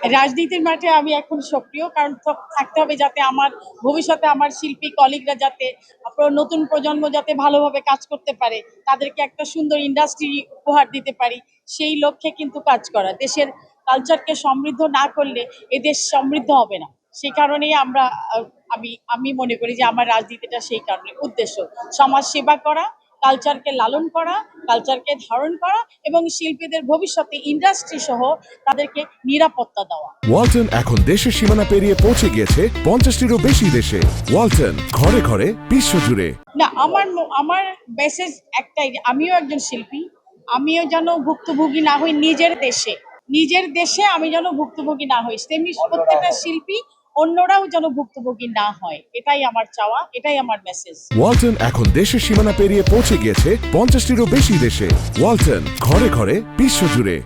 রাজনীতির মাঠে আমি এখন সক্রিয়, কারণ থাকতে হবে যাতে আমার ভবিষ্যতে আমার শিল্পী কলিগরা যাতে নতুন প্রজন্ম যাতে ভালোভাবে কাজ করতে পারে, তাদেরকে একটা সুন্দর ইন্ডাস্ট্রি উপহার দিতে পারি, সেই লক্ষ্যে কিন্তু কাজ করা। দেশের কালচারকে সমৃদ্ধ না করলে এ দেশ সমৃদ্ধ হবে না। সেই কারণেই আমরা আমি আমি মনে করি যে আমার রাজনীতিটা সেই কারণে উদ্দেশ্য। সমাজ সেবা করা কালচারকে লালন করা কালচারকে ধারণ করা এবং শিল্পীদের ভবিষ্যতে ইন্ডাস্ট্রি সহ তাদেরকে নিরাপত্তা দেওয়া। ওয়ালটন এখন দেশের সীমানা পেরিয়ে পৌঁছে গিয়েছে পঞ্চাশটিরও বেশি দেশে। ওয়ালটন ঘরে ঘরে বিশ্বজুড়ে। না আমার আমার মেসেজ একটাই আমিও একজন শিল্পী আমিও যেন ভুক্তভোগী না হই নিজের দেশে। নিজের দেশে আমি যেন ভুক্তভোগী না হই। তেমনি প্রত্যেকটা শিল্পী অন্যরাও যেন ভুক্তভোগী না হয়। এটাই আমার চাওয়া, এটাই আমার মেসেজ ওয়ালটন এখন দেশের সীমানা পেরিয়ে পৌঁছে গিয়েছে পঞ্চাশটিরও বেশি দেশে। ওয়ালটন, ঘরে ঘরে, বিশ্বজুড়ে।